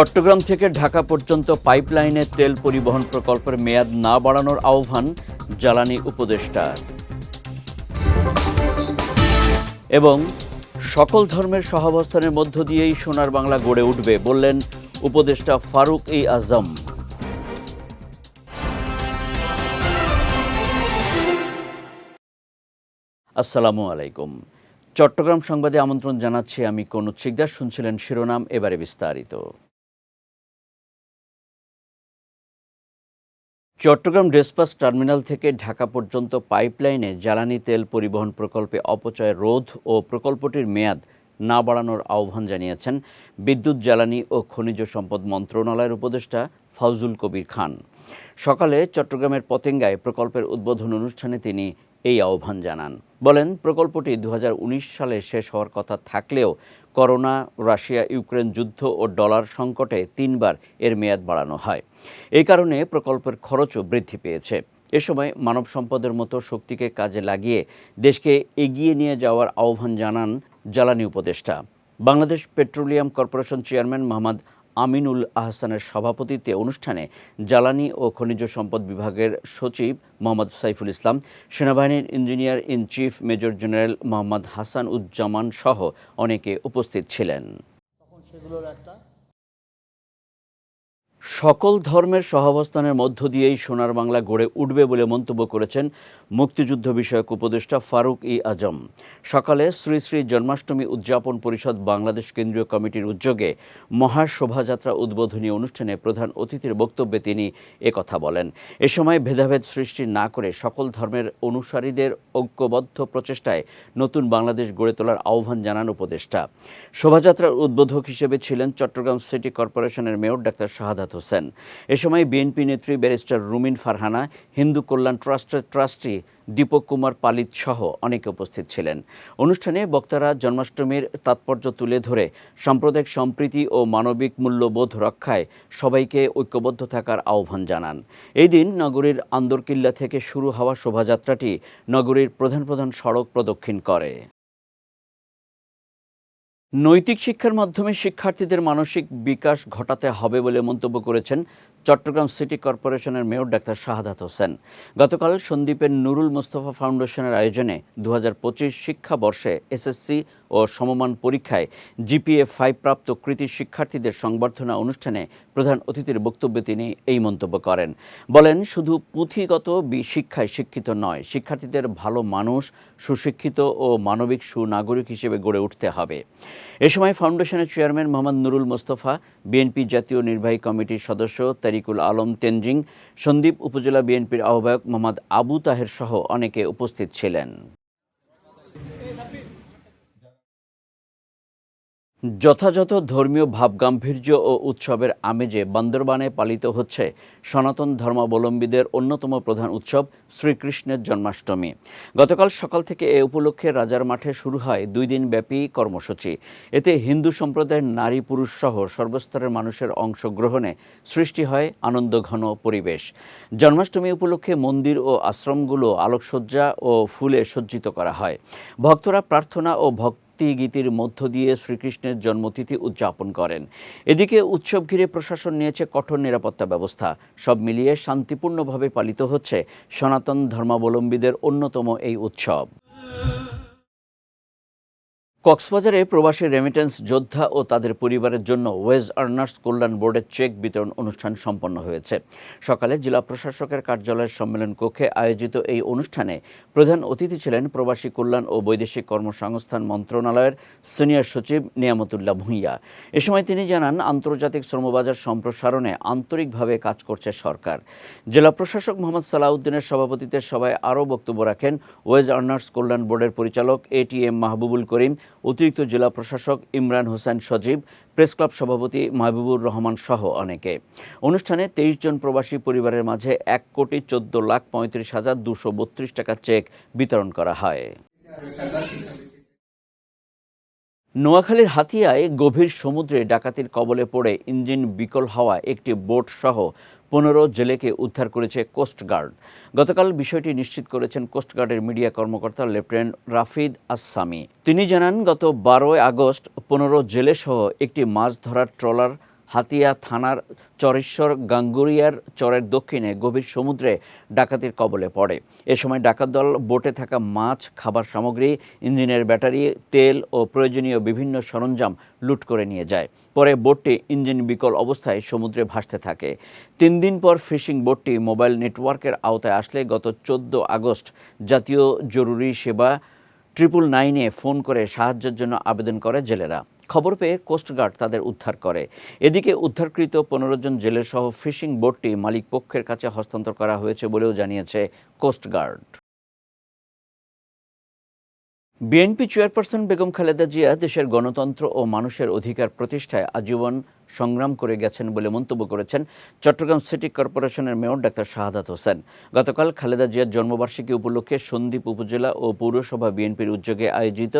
চট্টগ্রাম থেকে ঢাকা পর্যন্ত পাইপলাইনে তেল পরিবহন প্রকল্পের মেয়াদ না বাড়ানোর আহ্বান জ্বালানি উপদেষ্টা। এবং সকল ধর্মের সহাবস্থানের মধ্য দিয়েই সোনার বাংলা গড়ে উঠবে বললেন উপদেষ্টা ফারুক ই আজম। আসসালামু আলাইকুম। চট্টগ্রাম সংবাদে আমন্ত্রণ জানাচ্ছি আমি কোন শিকদার শুনছিলেন শিরোনাম, এবারে বিস্তারিত। চট্টগ্রাম ডেসপাস টার্মিনাল থেকে ঢাকা পর্যন্ত পাইপলাইনে জ্বালানি তেল পরিবহন প্রকল্পে অপচয় রোধ ও প্রকল্পটির মেয়াদ না বাড়ানোর আহ্বান জানিয়েছেন বিদ্যুৎ, জ্বালানি ও খনিজ সম্পদ মন্ত্রণালয়ের উপদেষ্টা ফাউজুল কবির খান। সকালে চট্টগ্রামের পতেঙ্গায় প্রকল্পের উদ্বোধন অনুষ্ঠানে তিনি এই আহ্বান জানান। বলেন, প্রকল্পটি দু হাজার উনিশ সালে শেষ হওয়ার কথা থাকলেও করোনা, রাশিয়া, ইউক্রেন যুদ্ধ ও ডলার সংকটে তিনবার এর মেয়াদ বাড়ানো হয়। এই কারণে প্রকল্পের খরচও বৃদ্ধি পেয়েছে। এ সময় মানব সম্পদের মতো শক্তিকে কাজে লাগিয়ে দেশকে এগিয়ে নিয়ে যাওয়ার আহ্বান জানান জ্বালানি উপদেষ্টা। Bangladesh petroleum corporation chairman Mohammad Aminul আহসানের সভাপতিত্বে অনুষ্ঠানে জ্বালানি ও খনিজ সম্পদ বিভাগের সচিব মোহাম্মদ সাইফুল ইসলাম, সেনাবাহিনীর engineer in chief major general Mohammad Hasan Uzzaman সহ অনেকে উপস্থিত ছিলেন। তখন সেগুলোর একটা সকল ধর্মের সহাবস্থানের মধ্য দিয়েই সোনার বাংলা গড়ে উঠবে বলে মন্তব্য করেছেন মুক্তিযুদ্ধ বিষয়ক উপদেষ্টা ফারুক ই আজম। সকালে শ্রী শ্রী জন্মাষ্টমী উদযাপন পরিষদ বাংলাদেশ কেন্দ্রীয় কমিটির উদ্যোগে মহা শোভাযাত্রা উদ্বোধনী অনুষ্ঠানে প্রধান অতিথির বক্তব্যে তিনি একথা বলেন। এ সময় ভেদাভেদ সৃষ্টি না করে সকল ধর্মের অনুসারীদের ঐক্যবদ্ধ প্রচেষ্টায় নতুন বাংলাদেশ গড়ে তোলার আহ্বান জানান উপদেষ্টা। শোভাযাত্রার উদ্বোধক হিসেবে ছিলেন চট্টগ্রাম সিটি কর্পোরেশনের মেয়র ডাক্তার শাহাদাত হোসেন। এ সময় বিএনপি নেত্রী ব্যারিস্টার রুমিন ফারহানা, হিন্দু কল্যাণ ট্রাস্টের ট্রাস্টি দীপক কুমার পালিত সহ অনেকে উপস্থিত ছিলেন। অনুষ্ঠানে বক্তারা জন্মাষ্টমীর তাৎপর্য তুলে ধরে সাম্প্রদায়িক সম্প্রীতি ও মানবিক মূল্যবোধ রক্ষায় সবাইকে ঐক্যবদ্ধ থাকার আহ্বান জানান। এই দিন নগরীর আন্দরকিল্লা থেকে শুরু হওয়া শোভাযাত্রাটি নগরীর প্রধান প্রধান সড়ক প্রদক্ষিণ করে। নৈতিক শিক্ষার মাধ্যমে শিক্ষার্থীদের মানসিক বিকাশ ঘটাতে হবে বলে মন্তব্য করেছেন চট্টগ্রাম সিটি কর্পোরেশনের মেয়র ডাক্তার শাহাদাত হোসেন। গতকাল সন্দ্বীপের নুরুল মোস্তফা ফাউন্ডেশনের আয়োজনে দু হাজার পঁচিশ শিক্ষাবর্ষে এসএসসি ও সমমান পরীক্ষায় জিপিএ ফাইভ প্রাপ্ত কৃতি শিক্ষার্থীদের সংবর্ধনা অনুষ্ঠানে প্রধান অতিথির বক্তব্যে তিনি এই মন্তব্য করেন। বলেন, শুধু পুঁথিগত শিক্ষায় শিক্ষিত নয়, শিক্ষার্থীদের ভালো মানুষ, সুশিক্ষিত ও মানবিক সুনাগরিক হিসেবে গড়ে উঠতে হবে। এ সময় ফাউন্ডেশনের চেয়ারম্যান মোহাম্মদ নুরুল মোস্তফা, বিএনপি জাতীয় নির্বাহী কমিটির সদস্য তারিকুল আলম তেনজিং সন্দ্বীপ উপজেলা বিএনপির আহ্বায়ক মোহাম্মদ আবু তাহের সহ অনেকে উপস্থিত ছিলেন। যথাযথ ধর্মীয় ভাবগাম্ভীর্য ও উৎসবের আমেজে বান্দরবানে পালিত হচ্ছে সনাতন ধর্মাবলম্বীদের অন্যতম প্রধান উৎসব শ্রীকৃষ্ণের জন্মাষ্টমী। গতকাল সকাল থেকে এ উপলক্ষে রাজার মাঠে শুরু হয় দুই দিন ব্যাপী কর্মসূচি। এতে হিন্দু সম্প্রদায়ের নারী পুরুষ সহ সর্বস্তরের মানুষের অংশগ্রহণে সৃষ্টি হয় আনন্দঘন পরিবেশ। জন্মাষ্টমী উপলক্ষে মন্দির ও আশ্রমগুলো আলোকসজ্জা ও ফুলে সজ্জিত করা হয়। ভক্তরা প্রার্থনা ও ভক্তি গীতির মধ্য দিয়ে শ্রীকৃষ্ণের জন্মতিথি উদযাপন করেন। এদিকে উৎসব ঘিরে প্রশাসন নিয়েছে কঠোর নিরাপত্তা ব্যবস্থা। সব মিলিয়ে শান্তিপূর্ণভাবে পালিত হচ্ছে সনাতন ধর্মাবলম্বীদের অন্যতম এই উৎসব। কক্সবাজারে প্রবাসী রেমিটেন্স যোদ্ধা ও তাদের পরিবারের জন্য ওয়েজ আর্নার্স কল্যাণ বোর্ডের চেক বিতরণ অনুষ্ঠান সম্পন্ন হয়েছে। সকালে জেলা প্রশাসকের কার্যালয়ের সম্মেলন কক্ষে আয়োজিত এই অনুষ্ঠানে প্রধান অতিথি ছিলেন প্রবাসী কল্যাণ ও বৈদেশিক কর্মসংস্থান মন্ত্রণালয়ের সিনিয়র সচিব নিয়ামতুল্লাহ ভূঁইয়া। এ সময় তিনি জানান, আন্তর্জাতিক শ্রমবাজার সম্প্রসারণে আন্তরিকভাবে কাজ করছে সরকার। জেলা প্রশাসক মোহাম্মদ সালাউদ্দিনের সভাপতিত্বে সভায় আরও বক্তব্য রাখেন ওয়েজ আর্নার্স কল্যাণ বোর্ডের পরিচালক এটিএম মাহবুবুল করিম অতিরিক্ত জেলা প্রশাসক ইমরান হোসেন সজীব, প্রেস ক্লাব সভাপতি মাহবুবুর রহমান সহ অনেকে। অনুষ্ঠানে তেইশ জন প্রবাসী পরিবারের মাঝে এক কোটি চোদ্দ লাখ পঁয়ত্রিশ হাজার দুশো বত্রিশ টাকা চেক বিতরণ করা হয়। নোয়াখালীর হাতিয়ায় গভীর সমুদ্রে ডাকাতির কবলে পড়ে ইঞ্জিন বিকল হওয়া একটি বোট সহ পনেরো জেলেকে উদ্ধার করেছে কোস্টগার্ড গতকাল বিষয়টি নিশ্চিত করেছেন কোস্টগার্ডের মিডিয়া কর্মকর্তা লেফটেন্যান্ট রাফিদ আসামি তিনি জানান, গত বারোই আগস্ট পনেরো জেলে সহ একটি মাছ ধরার ট্রলার হাতিয়া থানার চরেশ্বর গাঙ্গুরিয়ার চরের দক্ষিণে গভীর সমুদ্রে ডাকাতির কবলে পড়ে। এ সময় ডাকাত দল বোটে থাকা মাছ, খাবার সামগ্রী, ইঞ্জিনের ব্যাটারি, তেল ও প্রয়োজনীয় বিভিন্ন সরঞ্জাম লুট করে নিয়ে যায়। পরে বোটটি ইঞ্জিন বিকল অবস্থায় সমুদ্রে ভাসতে থাকে। তিন দিন পর ফিশিং বোটটি মোবাইল নেটওয়ার্কের আওতায় আসলে গত চোদ্দ আগস্ট জাতীয় জরুরি সেবা ট্রিপল নাইনে ফোন করে সাহায্যের জন্য আবেদন করে জেলেরা। খবর পেয়ে কোস্টগার্ড তাদের উদ্ধার করে। এদিকে উদ্ধারকৃত পনেরো জন জেলের সহ ফিশিং বোটটি মালিক পক্ষের কাছে হস্তান্তর করা হয়েছে বলেও জানিয়েছে coastguard BNP chairperson Begum Khaleda Zia দেশের গণতন্ত্র ও মানুষের অধিকার প্রতিষ্ঠায় আজীবন সংগ্রাম করে গেছেন বলে মন্তব্য করেছেন চট্টগ্রাম সিটি কর্পোরেশনের মেয়র ডাক্তার শাহাদাত হোসেন। গতকাল খালেদা জিয়ার জন্মবার্ষিকী উপলক্ষে সন্দ্বীপ উপজেলা ও পৌরসভা বিএনপির উদ্যোগে আয়োজিত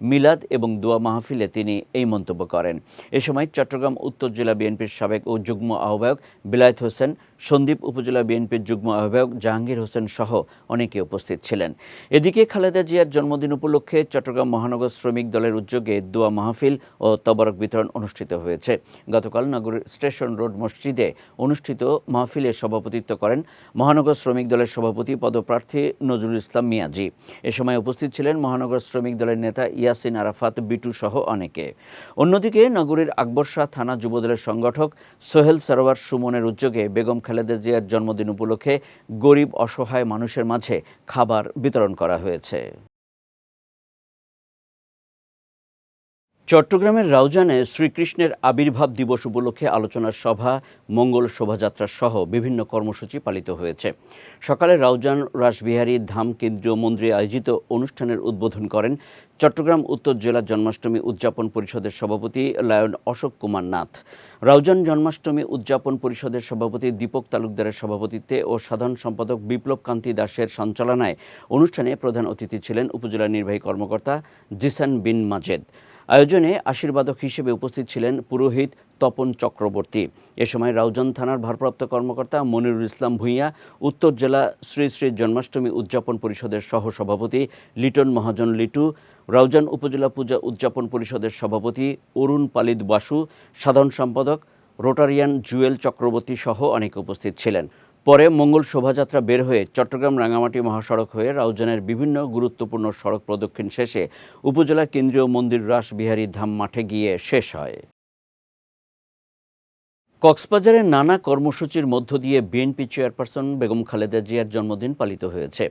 মিলাদ এবং দোয়া মাহফিলে তিনি এই মন্তব্য করেন। এ সময় চট্টগ্রাম উত্তর জেলা বিএনপির সাবেক ও যুগ্ম আহ্বায়ক বিলায়ত হোসেন সন্দ্বীপ উপজেলা বিএনপির যুগ্ম আহ্বায়ক জাহাঙ্গীর হোসেন সহ অনেকে উপস্থিত ছিলেন। এদিকে খালেদা জিয়ার জন্মদিন উপলক্ষে চট্টগ্রাম মহানগর শ্রমিক দলের উদ্যোগে দোয়া মাহফিল ও তবরক বিতরণ অনুষ্ঠিত হয়েছে। গতকাল নগরের স্টেশন রোড মসজিদে অনুষ্ঠিত মাহফিলে সভাপতিত্ব করেন মহানগর শ্রমিক দলের সভাপতি পদপ্রার্থী নজরুল ইসলাম মিয়াজি। এ সময় উপস্থিত ছিলেন মহানগর শ্রমিক দলের নেতা ইয়াসিন আরাফাত, বিটু সহ অনেকে। অন্যদিকে নগরীর আকবর শাহ থানা যুবদলের সংগঠক সোহেল সরোয়ার সুমনের উদ্যোগে বেগম খালেদা জিয়ার জন্মদিন উপলক্ষে গরিব অসহায় মানুষের মাঝে খাবার বিতরণ করা হয়েছে। চট্টগ্রামের রাউজানে শ্রীকৃষ্ণের আবির্ভাব দিবস উপলক্ষে আলোচনার সভা, মঙ্গল শোভাযাত্রা সহ বিভিন্ন কর্মসূচি পালিত হয়েছে। সকালে রাউজান রাসবিহারী ধাম কেন্দ্রীয় মন্দিরে আয়োজিত অনুষ্ঠানের উদ্বোধন করেন চট্টগ্রাম উত্তর জেলা জন্মাষ্টমী উদযাপন পরিষদের সভাপতি লায়ন অশোক কুমার নাথ। রাউজান জন্মাষ্টমী উদযাপন পরিষদের সভাপতি দীপক তালুকদারের সভাপতিত্বে ও সাধারণ সম্পাদক বিপ্লব কান্তি দাসের সঞ্চালনায় অনুষ্ঠানে প্রধান অতিথি ছিলেন উপজেলা নির্বাহী কর্মকর্তা জিসান বিন মাজেদ। আয়োজনে আশীর্বাদক হিসেবে উপস্থিত ছিলেন পুরোহিত তপন চক্রবর্তী। এ সময় রাউজান থানার ভারপ্রাপ্ত কর্মকর্তা মনিরুল ইসলাম ভূঁইয়া, উত্তর জেলা শ্রী শ্রী জন্মাষ্টমী উদযাপন পরিষদের সহ সভাপতি লিটন মহাজন লিটু, রাউজান উপজেলা পূজা উদযাপন পরিষদের সভাপতি অরুণ পালিত বাসু, সাধারণ সম্পাদক রোটারিয়ান জুয়েল চক্রবর্তী সহ অনেকে উপস্থিত ছিলেন। পরে মঙ্গল শোভাযাত্রা বের হয়ে চট্টগ্রাম রাঙামাটি মহাসড়ক হয়ে রাউজানের বিভিন্ন গুরুত্বপূর্ণ সড়ক প্রদক্ষিণ শেষে উপজেলা কেন্দ্রীয় মন্দির রাসবিহারী ধাম মাঠে গিয়ে শেষ হয়। কক্সবাজারের নানা কর্মসূচির মধ্য দিয়ে বিএনপি চেয়ারপারসন বেগম খালেদা জিয়ার জন্মদিন পালিত হয়েছে।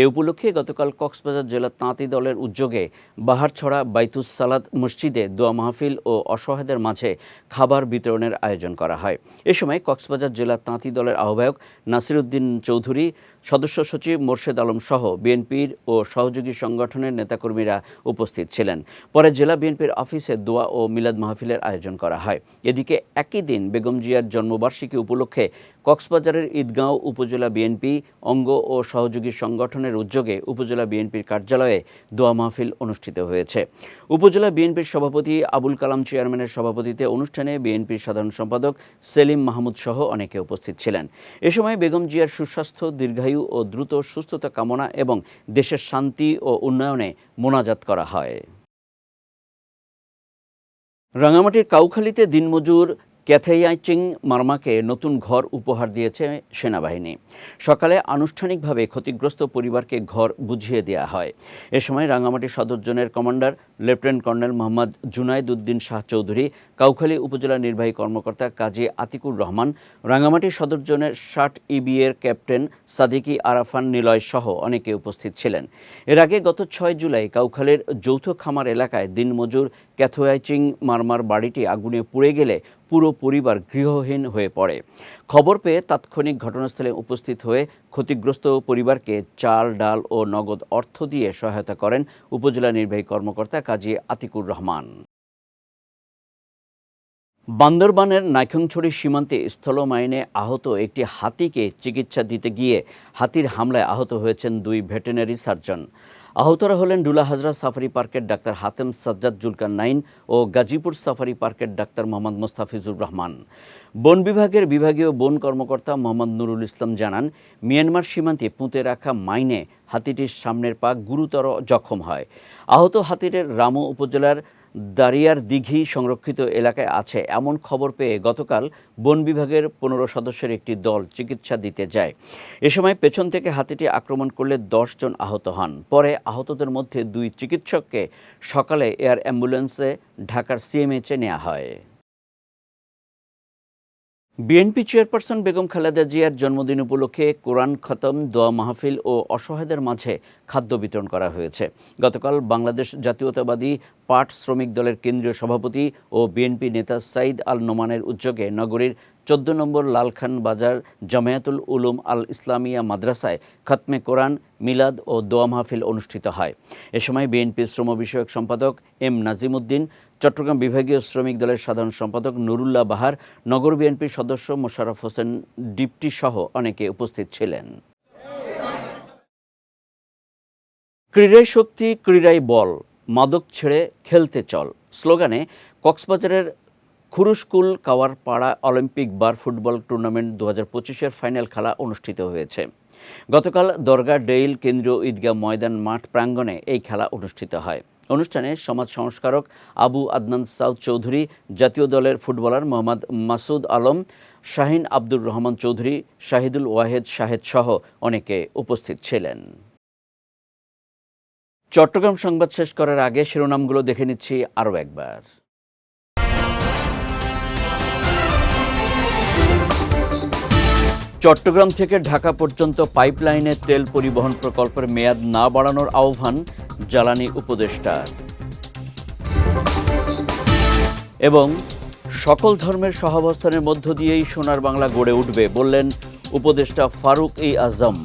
এ উপলক্ষে গতকাল কক্সবাজার জেলা তাঁতি দলের উদ্যোগে বাহারছড়া বাইতুস সালাদ মসজিদে দোয়া মাহফিল ও অসহায়দের মাঝে খাবার বিতরণের আয়োজন করা হয়। এ সময় কক্সবাজার জেলা তাঁতি দলের আহ্বায়ক নাসির উদ্দিন চৌধুরী সদস্য সচিব মোর্শেদ আলম সহ বিএনপির ও সহযোগী সংগঠনের নেতাকর্মীরা উপস্থিত ছিলেন। পরে জেলা বিএনপির অফিসে দোয়া ও মিলাদ মাহফিলের আয়োজন করা হয়। এদিকে একই দিন বেগম জিয়ার জন্মবার্ষিকী উপলক্ষে কক্সবাজারের ঈদগাঁও উপজেলা বিএনপি অঙ্গ ও সহযোগী সংগঠনের উদ্যোগে উপজেলা বিএনপির কার্যালয়ে দোয়া মাহফিল অনুষ্ঠিত হয়েছে। উপজেলা বিএনপির সভাপতি আবুল কালাম চেয়ারম্যানের সভাপতিতে অনুষ্ঠানে বিএনপির সাধারণ সম্পাদক সেলিম মাহমুদ সহ অনেকে উপস্থিত ছিলেন। এ সময় বেগম জিয়ার সুস্বাস্থ্য, দীর্ঘায়ু ও দ্রুত সুস্থতা কামনা এবং দেশের শান্তি ও উন্নয়নে মোনাজাত করা হয়। রাঙামাটির কাউখালীতে দিনমজুর ক্যাথেয়াইচিং মার্মাকে নতুন ঘর উপহার দিয়েছে সেনাবাহিনী। সকালে আনুষ্ঠানিকভাবে ক্ষতিগ্রস্ত পরিবারকে ঘর বুঝিয়ে দেওয়া হয়। এ সময় রাঙামাটি সদর জোনের commander lieutenant colonel Mohammad Junaid Uddin Shah Chowdhury, Kaukhali উপজেলা নির্বাহী কর্মকর্তা কাজী আতিকুর রহমান, রাঙামাটি সদর জোনের ষাট ইবিএর ক্যাপ্টেন সাদিকি আরাফান নিলয় সহ অনেকে উপস্থিত ছিলেন। এর আগে গত ছয় জুলাই কাউখালীর যৌথ খামার এলাকায় দিনমজুর ক্যাথোয়াইচিং মারমার বাড়িটি আগুনে পুড়ে গেলে পুরো পরিবার গৃহহীন হয়ে পড়ে। খবর পেয়ে তাৎক্ষণিক ঘটনাস্থলে উপস্থিত হয়ে ক্ষতিগ্রস্ত পরিবারকে চাল, ডাল ও নগদ অর্থ দিয়ে সহায়তা করেন উপজেলা নির্বাহী কর্মকর্তা কাজী আতিকুর রহমান। বান্দরবানের নাইখংছড়ি সীমান্তে স্থলমাইনে আহত একটি হাতিকে চিকিৎসা দিতে গিয়ে হাতির হামলায় আহত হয়েছেন দুই ভেটেরিনারি সার্জন। আহতরা হলেন ডুলা হাজরা সাফারি পার্কের ডাক্তার হাতেম সাজ্জাদ জুলকার নাইন ও গাজীপুর সাফারি পার্কের ডাক্তার মোহাম্মদ মোস্তাফিজুর রহমান। বন বিভাগের বিভাগীয় বন কর্মকর্তা মোহাম্মদ নুরুল ইসলাম জানান, মিয়ানমার সীমান্তে পুঁতে রাখা মাইনে হাতিটির সামনের পা গুরুতর জখম হয়। আহত হাতিরের রামু উপজেলার দারিয়ার দিঘি সংরক্ষিত এলাকায় আছে এমন খবর পেয়ে গতকাল বন বিভাগের পনেরো সদস্যের একটি দল চিকিৎসা দিতে যায়। এ সময় পেছন থেকে হাতিটি আক্রমণ করলে জন আহত হন। পরে আহতদের মধ্যে দুই চিকিৎসককে সকালে এয়ার অ্যাম্বুলেন্সে ঢাকার সিএমএইচে নেওয়া হয়। বিএনপি চেয়ারপারসন বেগম খালেদা জিয়ার জন্মদিন উপলক্ষে কোরআন খতম, দোয়া মাহফিল ও অসহায়দের মাঝে খাদ্য বিতরণ করা হয়েছে। গতকাল বাংলাদেশ জাতীয়তাবাদী পাট শ্রমিক দলের কেন্দ্রীয় সভাপতি ও বিএনপি নেতা সাইদ আল নোমানের উদ্যোগে নগরীর চোদ্দ নম্বর লালখান বাজার জামায়াতুল উলুম আল ইসলামিয়া মাদ্রাসায় খতমে কোরআন, মিলাদ ও দোয়া মাহফিল অনুষ্ঠিত হয়। এ সময় বিএনপির শ্রম বিষয়ক সম্পাদক এম নাজিমুদ্দিন, চট্টগ্রাম বিভাগীয় শ্রমিক দলের সাধারণ সম্পাদক নুরুল্লাহ বাহার, নগর বিএনপির সদস্য মোশাররফ হোসেন ডিপটি সহ অনেকে উপস্থিত ছিলেন। ক্রীড়াই শক্তি ক্রীড়াই বল, মাদক ছেড়ে খেলতে চল। স্লোগানে কক্সবাজারের খুরুশকুল কাওয়ার পাড়া অলিম্পিক বার ফুটবল টুর্নামেন্ট দু হাজার পঁচিশের ফাইনাল খেলা অনুষ্ঠিত হয়েছে। গতকাল দরগা ডেইল কেন্দ্রীয় ঈদগাহ ময়দান মাঠ প্রাঙ্গণে এই খেলা অনুষ্ঠিত হয়। অনুষ্ঠানে সমাজ সংস্কারক আবু আদনান সাউদ চৌধুরী, জাতীয় দলের ফুটবলার মোহাম্মদ মাসুদ আলম, শাহিন আব্দুর রহমান চৌধুরী, শাহিদুল ওয়াহেদ শাহেদ সহ অনেকে উপস্থিত ছিলেন। চট্টগ্রাম সংবাদ শেষ করার আগে শিরোনামগুলো দেখে নিচ্ছি আরও একবার। চট্টগ্রাম থেকে ঢাকা পর্যন্ত পাইপলাইনের তেল পরিবহন প্রকল্পের মেয়াদ না বাড়ানোর আহ্বান জ্বালানি উপদেষ্টার। এবং সকল ধর্মের সহাবস্থানের মধ্য দিয়েই সোনার বাংলা গড়ে উঠবে বললেন উপদেষ্টা ফারুক ই আজম।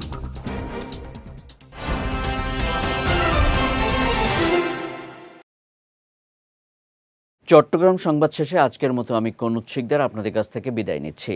চট্টগ্রাম সংবাদ শেষে আজকের মতো আমি কনুৎ শিকদার আপনাদের কাছ থেকে বিদায় নিচ্ছি।